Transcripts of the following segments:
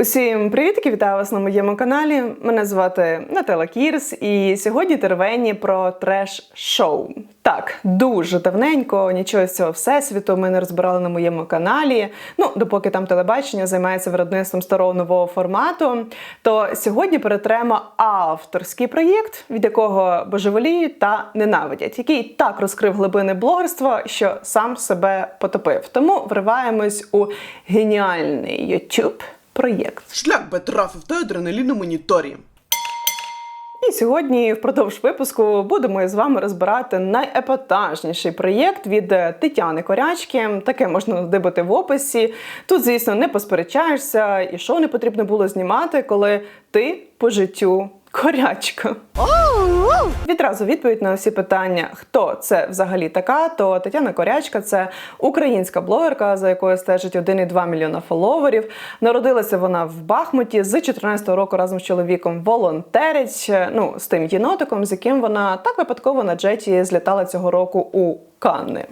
Усім привітки, вітаю вас на моєму каналі. Мене звати Натала Кірс, і сьогодні тервені про треш-шоу. Так, дуже давненько нічого з цього всесвіту ми не розбирали на моєму каналі. Ну, допоки там телебачення займається виробництвом старого нового формату. То сьогодні перетремо авторський проєкт, від якого божеволіють та ненавидять, який так розкрив глибини блогерства, що сам себе потопив. Тому вриваємось у геніальний YouTube проєкт. Шлях би трафив той адреналін моніторі. І сьогодні, впродовж випуску, будемо з вами розбирати найепатажніший проєкт від е, Тетяни Корячки. Таке можна дибати в описі. Тут, звісно, не посперечаєшся, і що не потрібно було знімати, коли ти по життю корячка. Відразу відповідь на всі питання, хто це взагалі така, то Тетяна Корячка це українська блогерка, за якою стежить 1,2 мільйона фоловерів. Народилася вона в Бахмуті з 14-го року разом з чоловіком волонтерить. Ну з тим єнотиком, з яким вона так випадково на джеті злітала цього року у Канни.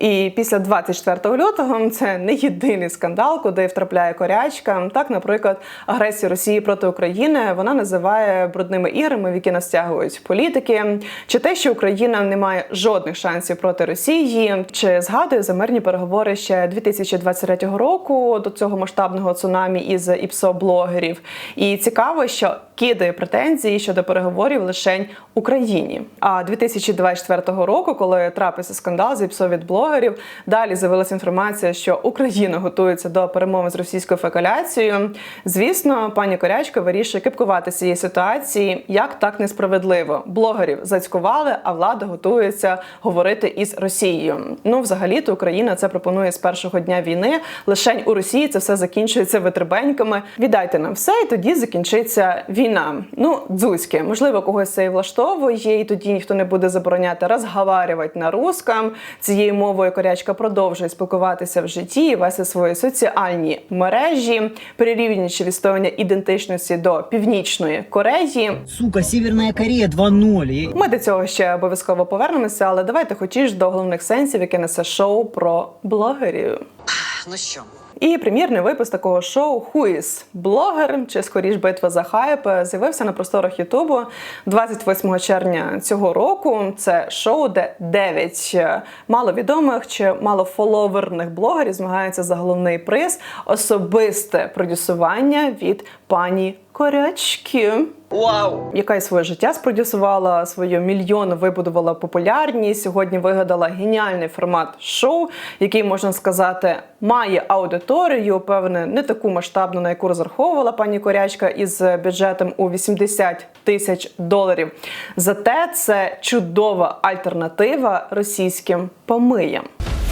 І після 24 лютого це не єдиний скандал, куди втрапляє корячка. Так, наприклад, агресію Росії проти України вона називає брудними іграми, в які нас стягують політики, чи те, що Україна не має жодних шансів проти Росії, чи згадує за мирні переговори ще 2023 року до цього масштабного цунамі із іпсо-блогерів. І цікаво, що кидає претензії щодо переговорів лише Україні. А 2024 року, коли трапився скандал з іпсо від блогерів, далі з'явилася інформація, що Україна готується до перемови з російською фекаляцією. Звісно, пані Корячка вирішує кипкувати цієї ситуації, як так несправедливо. Блогерів зацькували, а влада готується говорити із Росією. Ну, взагалі-то Україна це пропонує з першого дня війни. Лишень у Росії це все закінчується витребеньками. Віддайте нам все, і тоді закінчиться війна. Ну, дзузьки, можливо, когось це і влаштовує, і тоді ніхто не буде забороняти розговарювати на русском. Цією мовою корячка продовжує спілкуватися в житті, і вести свої соціальні мережі, прирівнюючи відстоювання ідентичності до північної Кореї. Сука, Сіверна Корея 2.0. Ми до цього ще обов'язково повернемося, але давайте хочеш до головних сенсів, яке несе шоу про блогерів. Ну що? І прем'єрний випуск такого шоу Хуїс блогер» чи скоріш битва за хайп з'явився на просторах Ютубу 28 червня цього року. Це шоу, де 9 маловідомих чи малофоловерних блогерів змагаються за головний приз особисте продюсування від пані Корячки. Вау! яка й своє життя спродюсувала, свою мільйон вибудувала популярність. Сьогодні вигадала геніальний формат шоу, який можна сказати має аудиторію, певне, не таку масштабну, на яку розраховувала пані Корячка із бюджетом у 80 тисяч доларів. Зате це чудова альтернатива російським помиям.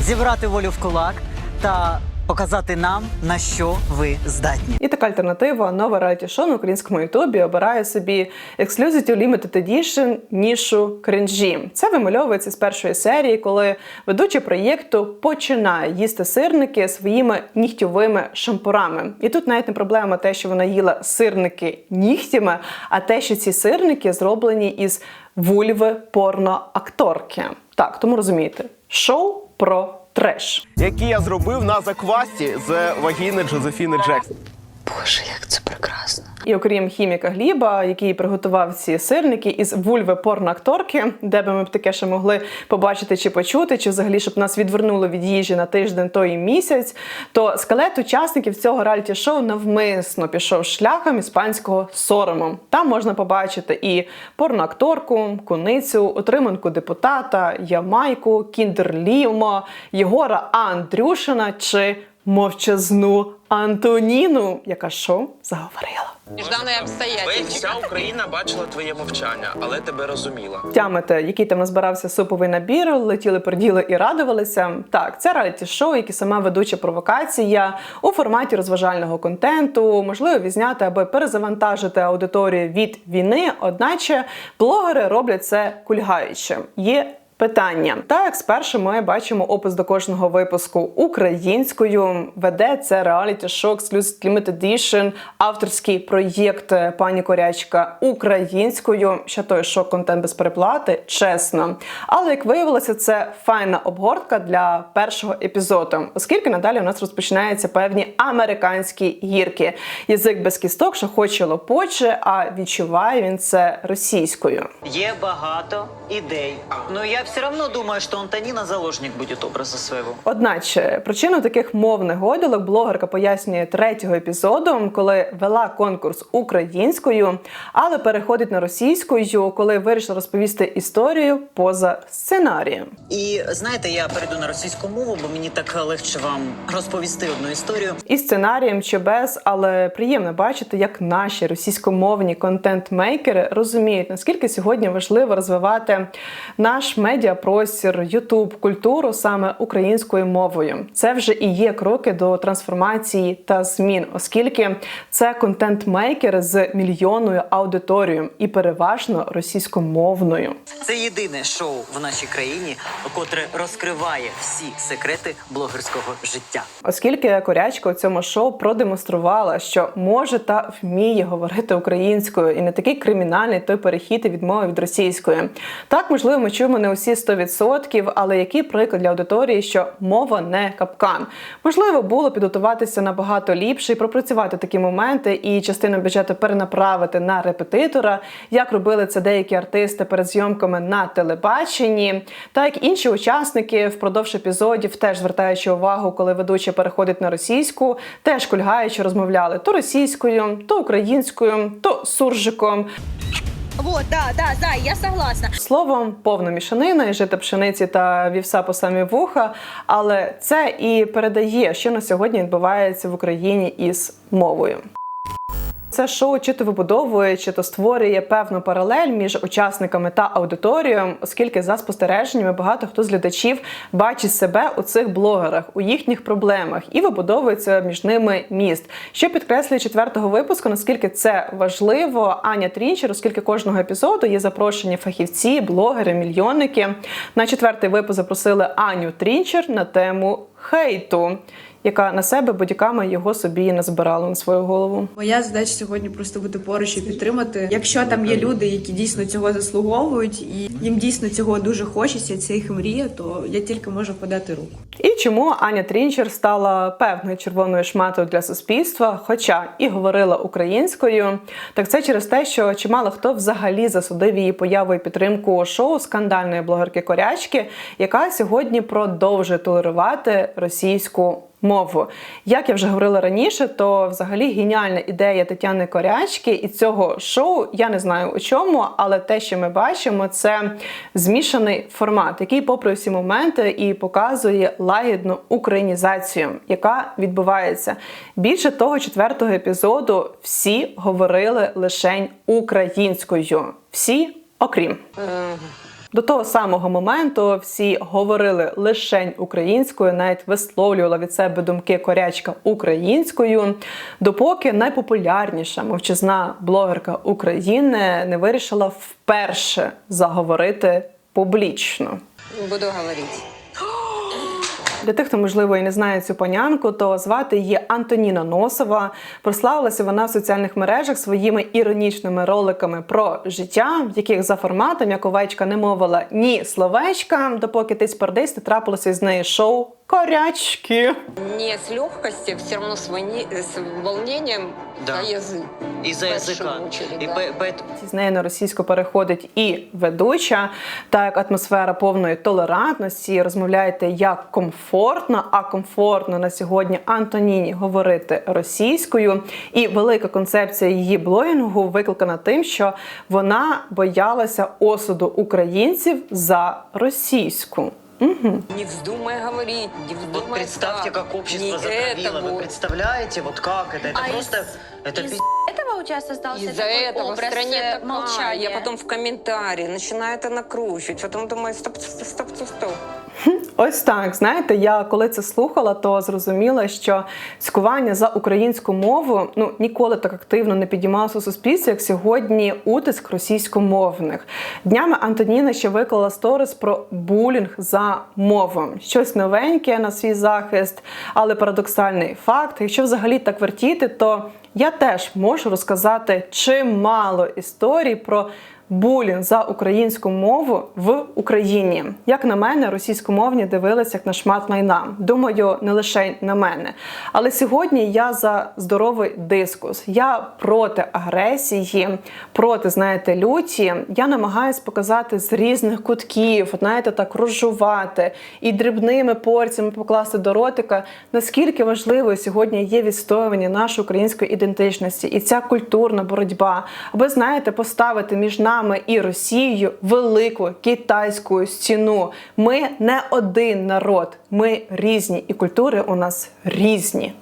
Зібрати волю в кулак та показати нам, на що ви здатні. І така альтернатива нове реаліті шоу на українському ютубі обирає собі Exclusive Limited Edition нішу кринжі. Це вимальовується з першої серії, коли ведучий проєкту починає їсти сирники своїми нігтьовими шампурами. І тут навіть не проблема те, що вона їла сирники нігтями, а те, що ці сирники зроблені із вульви порноакторки. Так, тому розумієте, шоу про треш. який я зробив на заквасті з вагіни Джозефіни Джексон. Боже, як це прекрасно. І окрім хіміка Гліба, який приготував ці сирники із вульви порноакторки, де би ми б таке ще могли побачити чи почути, чи взагалі щоб нас відвернуло від їжі на тиждень той місяць, то скелет учасників цього реаліті-шоу навмисно пішов шлях іспанського сорому. Там можна побачити і порноакторку, куницю, отриманку депутата, Ямайку, Кіндерлімо, Єгора Андрюшина чи мовчазну Антоніну, яка що заговорила. Нежданные обстоятельства. Вся Україна бачила твоє мовчання, але тебе розуміла. Тямите, який там назбирався суповий набір, летіли, перділи і радувалися. Так, це реаліті-шоу, які сама ведуча провокація у форматі розважального контенту, можливо, візняти, аби перезавантажити аудиторію від війни. Одначе блогери роблять це кульгаюче. Є питання. Так, спершу ми бачимо опис до кожного випуску українською. Веде це реаліті шок Exclusive Limited Edition, авторський проєкт е, пані Корячка українською. Ще той шок контент без переплати, чесно. Але як виявилося, це файна обгортка для першого епізоду, оскільки надалі у нас розпочинаються певні американські гірки. Язик без кісток, що хоче лопоче, а відчуває він це російською. Є багато ідей. Но я все одно думаю, що Антоніна заложник буде образу свого. Одначе причину таких мовних гойдалок блогерка пояснює третього епізоду, коли вела конкурс українською, але переходить на російською, коли вирішила розповісти історію поза сценарієм. І знаєте, я перейду на російську мову, бо мені так легше вам розповісти одну історію. І сценарієм чи без, але приємно бачити, як наші російськомовні контент-мейкери розуміють, наскільки сьогодні важливо розвивати наш медіапростір, Ютуб, культуру саме українською мовою. Це вже і є кроки до трансформації та змін, оскільки це контент-мейкери з мільйонною аудиторією і переважно російськомовною. Це єдине шоу в нашій країні, котре розкриває всі секрети блогерського життя. Оскільки корячка у цьому шоу продемонструвала, що може та вміє говорити українською, і не такий кримінальний той перехід і відмови від російської. Так, можливо, ми чуємо не усі 100%, але який приклад для аудиторії, що мова не капкан. Можливо, було підготуватися набагато ліпше і пропрацювати такі моменти, і частину бюджету перенаправити на репетитора, як робили це деякі артисти перед зйомками на телебаченні, та як інші учасники впродовж епізодів, теж звертаючи увагу, коли ведуча переходить на російську, теж кульгаючи, розмовляли то російською, то українською, то суржиком. Вот, да, да, да, я согласна. Словом, повна мішанина і жити пшениці та вівса по самі вуха. Але це і передає, що на сьогодні відбувається в Україні із мовою. Це шоу чи то вибудовує, чи то створює певну паралель між учасниками та аудиторією, оскільки за спостереженнями багато хто з глядачів бачить себе у цих блогерах, у їхніх проблемах і вибудовується між ними міст. Що підкреслює четвертого випуску, наскільки це важливо, Аня Трінчер, оскільки кожного епізоду є запрошені фахівці, блогери, мільйонники. На четвертий випуск запросили Аню Трінчер на тему хейту, яка на себе бодіками його собі і назбирала на свою голову. Моя задача сьогодні просто бути поруч і підтримати. Якщо там є люди, які дійсно цього заслуговують, і їм дійсно цього дуже хочеться, це їх мрія, то я тільки можу подати руку. І чому Аня Трінчер стала певною червоною шматою для суспільства, хоча і говорила українською, так це через те, що чимало хто взагалі засудив її появу і підтримку шоу скандальної блогерки Корячки, яка сьогодні продовжує толерувати російську. Мову, як я вже говорила раніше, то взагалі геніальна ідея Тетяни Корячки і цього шоу я не знаю у чому, але те, що ми бачимо, це змішаний формат, який, попри всі моменти, і показує лагідну українізацію, яка відбувається. Більше того, четвертого епізоду всі говорили лише українською, всі окрім. До того самого моменту всі говорили лише українською, навіть висловлювала від себе думки корячка українською, допоки найпопулярніша мовчазна блогерка України не вирішила вперше заговорити публічно. Буду говорить. Для тих, хто можливо і не знає цю панянку, то звати її Антоніна Носова. Прославилася вона в соціальних мережах своїми іронічними роликами про життя, в яких за форматом як овечка не мовила ні словечка, допоки ти спордись не трапилося з неї шоу корячки. Не с легкостью, все равно с, волне- с волнением Да. за язык. І за язика. очередь, І да. пе- З нею на російську переходить і ведуча, так як атмосфера повної толерантності. Розмовляєте як комфортно, а комфортно на сьогодні Антоніні говорити російською. І велика концепція її блогінгу викликана тим, що вона боялася осуду українців за російську. Не вздумай говорить, не Вот вздумай представьте, так. как общество Не затравило. это Вы вот. представляете, вот как это? Это А просто... из- Это из- пи***. этого у тебя создался Из-за такой этого в образ стране э, такая. молчания. Я потом в комментарии начинаю это накручивать. Потом думаю, стоп, стоп, стоп, стоп, стоп. Ось так. Знаєте, я коли це слухала, то зрозуміла, що цькування за українську мову ну ніколи так активно не підіймалося у суспільстві, як сьогодні утиск російськомовних. Днями Антоніна ще виклала сторіс про булінг за мову. Щось новеньке на свій захист, але парадоксальний факт. Якщо взагалі так вертіти, то я теж можу розказати чимало історій про булінг за українську мову в Україні. Як на мене, російськомовні дивилися як на шмат майна. Думаю, не лише на мене. Але сьогодні я за здоровий дискус. Я проти агресії, проти, знаєте, люті. Я намагаюсь показати з різних кутків, знаєте, так розжувати і дрібними порціями покласти до ротика, наскільки важливою сьогодні є відстоювання нашої української ідентичності і ця культурна боротьба, аби знаєте, поставити між нами і Росією велику китайську стіну. Ми не один народ, ми різні, і культури у нас різні.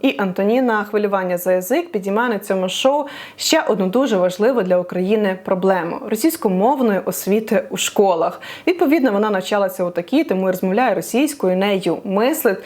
І Антоніна хвилювання за язик підіймає на цьому шоу ще одну дуже важливу для України проблему російськомовної освіти у школах. Відповідно, вона навчалася у такій, тому і розмовляє російською, нею мислить.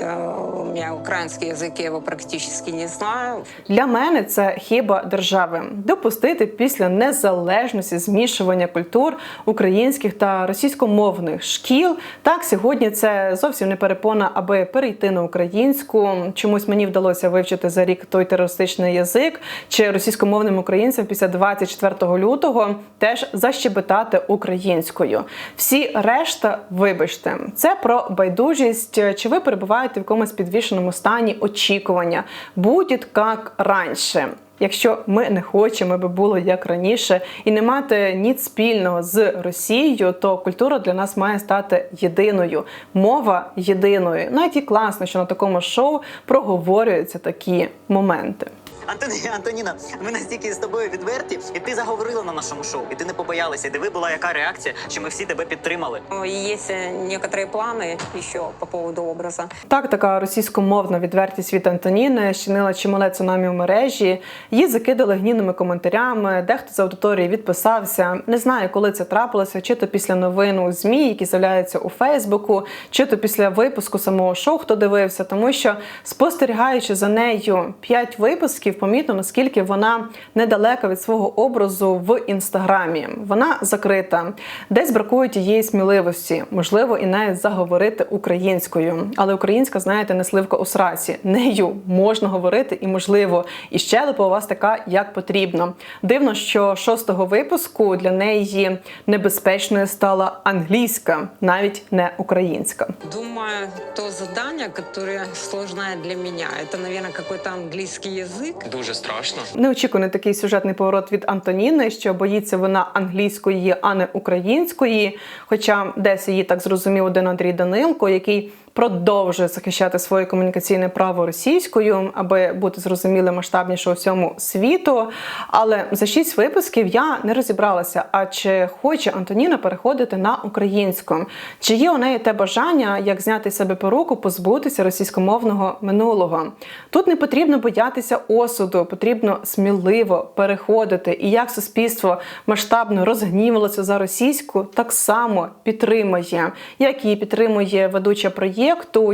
Я- У меня украинский язык, я его практически не знаю. Для мене це хіба держави допустити після незалежності змішування культур українських та російськомовних шкіл. Так сьогодні це зовсім не перепона, аби перейти на українську. Чомусь мені вдалося вивчити за рік той терористичний язик чи російськомовним українцям після 24 лютого теж защебетати українською. Всі решта, вибачте, це про байдужість. Чи ви перебуваєте в якомусь підвішеному стані очікування? Будь як раніше. Якщо ми не хочемо, аби було як раніше, і не мати ніц спільного з Росією, то культура для нас має стати єдиною, мова єдиною. Навіть і класно, що на такому шоу проговорюються такі моменти. Антоні, Антоніна, ми настільки з тобою відверті, і ти заговорила на нашому шоу, і ти не побоялася. І диви була яка реакція, що ми всі тебе підтримали. И Есть э, некоторые планы еще по поводу образа. Так, така російськомовна відвертість від Антоніни щинила чимале цунамі в мережі. Її закидали гнівними коментарями. Дехто з аудиторії відписався. Не знаю, коли це трапилося, чи то після новин у змі, які з'являються у Фейсбуку, чи то після випуску самого шоу, хто дивився, тому що спостерігаючи за нею п'ять випусків, помітно наскільки вона недалека від свого образу в інстаграмі. Вона закрита, десь бракує тієї сміливості, можливо, і навіть заговорити українською. Але українська, знаєте, не сливка у сраці. Нею можна говорити і можливо, і щелепа у вас така, як потрібно. Дивно, що шостого випуску для неї небезпечною стала англійська, навіть не українська. Думаю, то задание, которое сложное для меня, это, наверное, какой-то английский язык. Дуже страшно. Неочікуваний такий сюжетний поворот від Антоніни, що боїться вона англійської, а не української. Хоча десь її так зрозумів один Андрій Данилко, який продовжує захищати своє комунікаційне право російською, аби бути зрозумілим масштабніше у всьому світу. Але за шість випусків я не розібралася, а чи хоче Антоніна переходити на українську? Чи є у неї те бажання, як зняти себе поруку, позбутися російськомовного минулого? Тут не потрібно боятися осуду, потрібно сміливо переходити. І як суспільство масштабно розгнівалося за російську, так само підтримує, як її підтримує ведуча проєкту,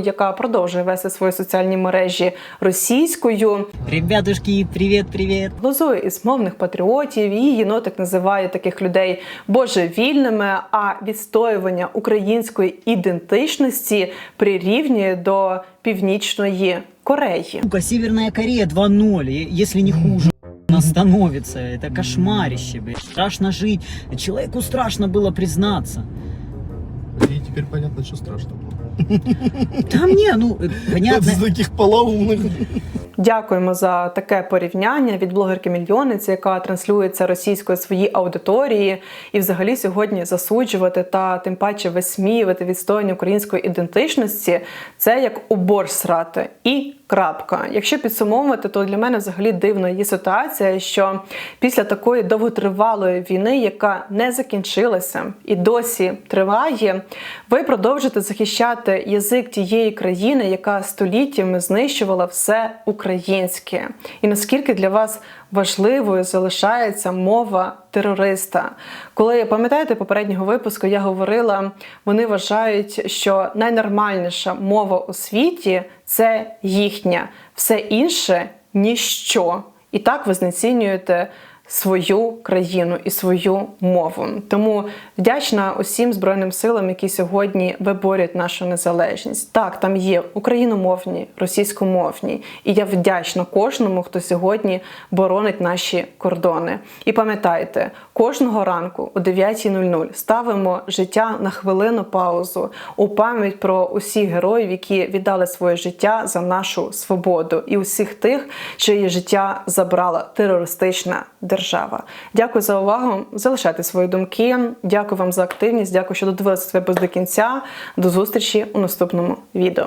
яка продовжує вести свої соціальні мережі російською. Ребятушки, привет, привет. Глузує із мовних патріотів. Її єнотик називає таких людей божевільними. А відстоювання української ідентичності прирівнює до північної Кореї. Сука, Северная Корея 2-0, е- если не хуже. Она становится, это кошмарище, блядь. Страшно жить. Человеку страшно было признаться. І тепер понятно, що страшно було. Да ні, ну, понятно. З таких полоумних. Дякуємо за таке порівняння від блогерки Мільйониці, яка транслюється російською своїй аудиторії, і взагалі сьогодні засуджувати та тим паче висміювати відстояння української ідентичності це як убор срати. І крапка. Якщо підсумовувати, то для мене взагалі дивна є ситуація, що після такої довготривалої війни, яка не закінчилася і досі триває, ви продовжите захищати язик тієї країни, яка століттями знищувала все українське. і наскільки для вас важливою залишається мова терориста. Коли пам'ятаєте попереднього випуску, я говорила, вони вважають, що найнормальніша мова у світі це їхня, все інше ніщо. І так ви знецінюєте свою країну і свою мову. Тому вдячна усім збройним силам, які сьогодні виборюють нашу незалежність. Так, там є україномовні, російськомовні, і я вдячна кожному, хто сьогодні боронить наші кордони. І пам'ятайте, кожного ранку о 9.00 ставимо життя на хвилину паузу у пам'ять про усіх героїв, які віддали своє життя за нашу свободу, і усіх тих, чиє життя забрала терористична держава. Дякую за увагу. Залишайте свої думки. Дякую вам за активність. Дякую, що додивилися цей без до кінця. До зустрічі у наступному відео.